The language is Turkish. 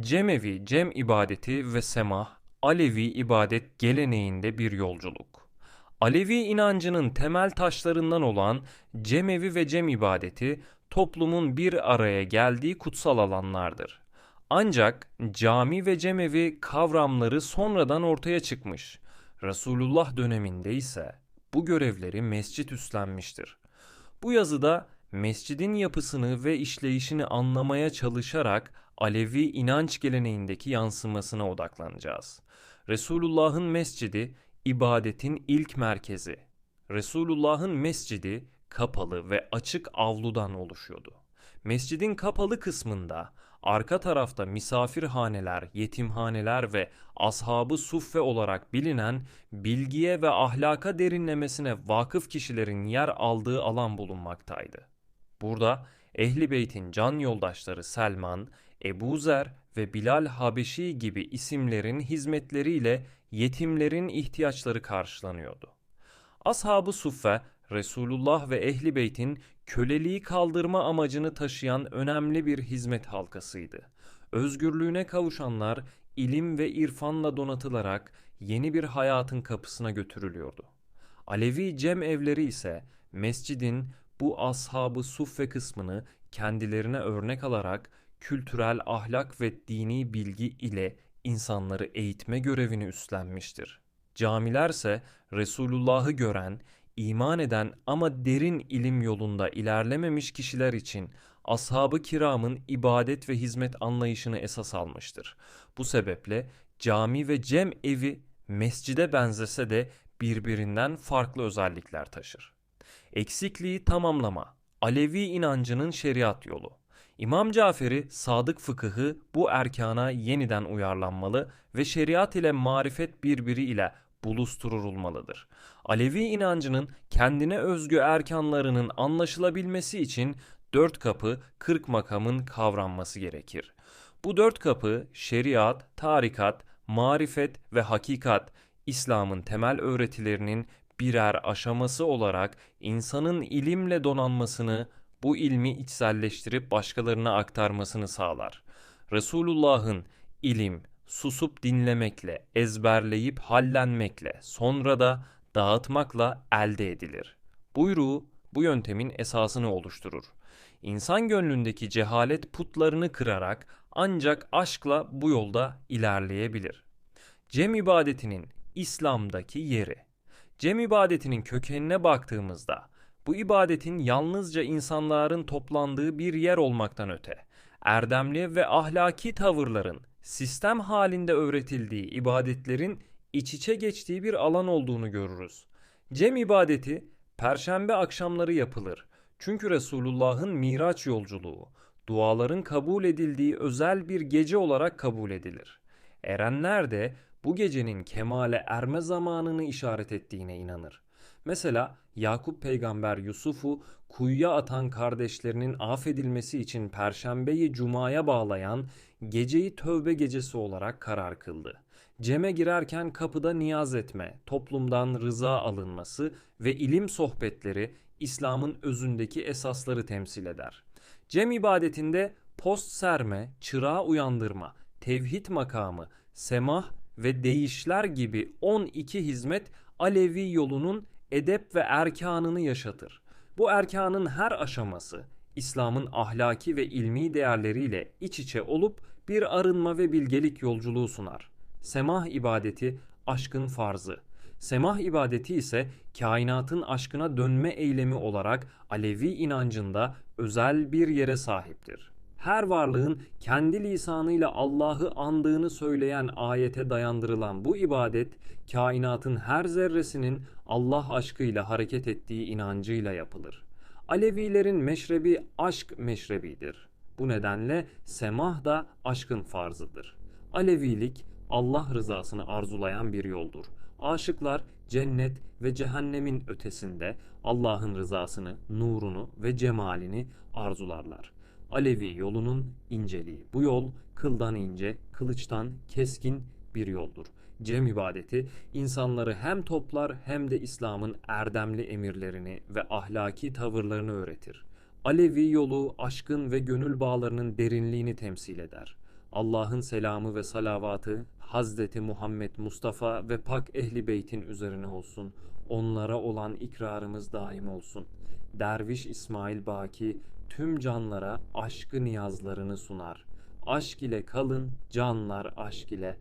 Cemevi cem ibadeti ve semah, Alevi ibadet geleneğinde bir yolculuk. Alevi inancının temel taşlarından olan cemevi ve cem ibadeti toplumun bir araya geldiği kutsal alanlardır. Ancak cami ve cemevi kavramları sonradan ortaya çıkmış. Resulullah döneminde ise bu görevleri mescit üstlenmiştir. Bu yazıda mescidin yapısını ve işleyişini anlamaya çalışarak Alevi inanç geleneğindeki yansımasına odaklanacağız. Resulullah'ın mescidi ibadetin ilk merkezi. Resulullah'ın mescidi kapalı ve açık avludan oluşuyordu. Mescidin kapalı kısmında arka tarafta misafirhaneler, yetimhaneler ve ashabı suffe olarak bilinen bilgiye ve ahlaka derinlemesine vakıf kişilerin yer aldığı alan bulunmaktaydı. Burada Ehli Beyt'in can yoldaşları Selman, Ebu Zer ve Bilal Habeşi gibi isimlerin hizmetleriyle yetimlerin ihtiyaçları karşılanıyordu. Ashab-ı Suffe, Resulullah ve Ehli Beyt'in köleliği kaldırma amacını taşıyan önemli bir hizmet halkasıydı. Özgürlüğüne kavuşanlar ilim ve irfanla donatılarak yeni bir hayatın kapısına götürülüyordu. Alevi cem evleri ise mescidin bu ashabı suffe kısmını kendilerine örnek alarak kültürel ahlak ve dini bilgi ile insanları eğitme görevini üstlenmiştir. Camilerse Resulullah'ı gören, iman eden ama derin ilim yolunda ilerlememiş kişiler için ashab-ı kiramın ibadet ve hizmet anlayışını esas almıştır. Bu sebeple cami ve cem evi mescide benzese de birbirinden farklı özellikler taşır. Eksikliği tamamlama, Alevi inancının şeriat yolu. İmam Caferi sadık fıkıhı bu erkana yeniden uyarlanmalı ve şeriat ile marifet birbiri ile buluşturulmalıdır. Alevi inancının kendine özgü erkanlarının anlaşılabilmesi için dört kapı, kırk makamın kavranması gerekir. Bu dört kapı şeriat, tarikat, marifet ve hakikat İslam'ın temel öğretilerinin birer aşaması olarak insanın ilimle donanmasını, bu ilmi içselleştirip başkalarına aktarmasını sağlar. Resulullah'ın ilim, susup dinlemekle, ezberleyip hallenmekle, sonra da dağıtmakla elde edilir. Buyruğu bu yöntemin esasını oluşturur. İnsan gönlündeki cehalet putlarını kırarak ancak aşkla bu yolda ilerleyebilir. Cem ibadetinin İslam'daki yeri. Cem ibadetinin kökenine baktığımızda bu ibadetin yalnızca insanların toplandığı bir yer olmaktan öte, erdemli ve ahlaki tavırların sistem halinde öğretildiği ibadetlerin iç içe geçtiği bir alan olduğunu görürüz. Cem ibadeti perşembe akşamları yapılır. Çünkü Resulullah'ın Miraç yolculuğu, duaların kabul edildiği özel bir gece olarak kabul edilir. Erenler de bu gecenin kemale erme zamanını işaret ettiğine inanır. Mesela Yakup peygamber Yusuf'u kuyuya atan kardeşlerinin affedilmesi için Perşembeyi Cuma'ya bağlayan geceyi tövbe gecesi olarak karar kıldı. Cem'e girerken kapıda niyaz etme, toplumdan rıza alınması ve ilim sohbetleri İslam'ın özündeki esasları temsil eder. Cem ibadetinde post serme, çırağı uyandırma, tevhid makamı, semah ve değişler gibi 12 hizmet Alevi yolunun edep ve erkanını yaşatır. Bu erkanın her aşaması İslam'ın ahlaki ve ilmi değerleriyle iç içe olup bir arınma ve bilgelik yolculuğu sunar. Semah ibadeti aşkın farzı. Semah ibadeti ise kainatın aşkına dönme eylemi olarak Alevi inancında özel bir yere sahiptir her varlığın kendi lisanıyla Allah'ı andığını söyleyen ayete dayandırılan bu ibadet, kainatın her zerresinin Allah aşkıyla hareket ettiği inancıyla yapılır. Alevilerin meşrebi aşk meşrebidir. Bu nedenle semah da aşkın farzıdır. Alevilik Allah rızasını arzulayan bir yoldur. Aşıklar cennet ve cehennemin ötesinde Allah'ın rızasını, nurunu ve cemalini arzularlar. Alevi yolunun inceliği. Bu yol kıldan ince, kılıçtan keskin bir yoldur. Cem ibadeti insanları hem toplar hem de İslam'ın erdemli emirlerini ve ahlaki tavırlarını öğretir. Alevi yolu aşkın ve gönül bağlarının derinliğini temsil eder. Allah'ın selamı ve salavatı Hazreti Muhammed Mustafa ve pak ehli beytin üzerine olsun. Onlara olan ikrarımız daim olsun. Derviş İsmail Baki tüm canlara aşkı niyazlarını sunar. Aşk ile kalın, canlar aşk ile.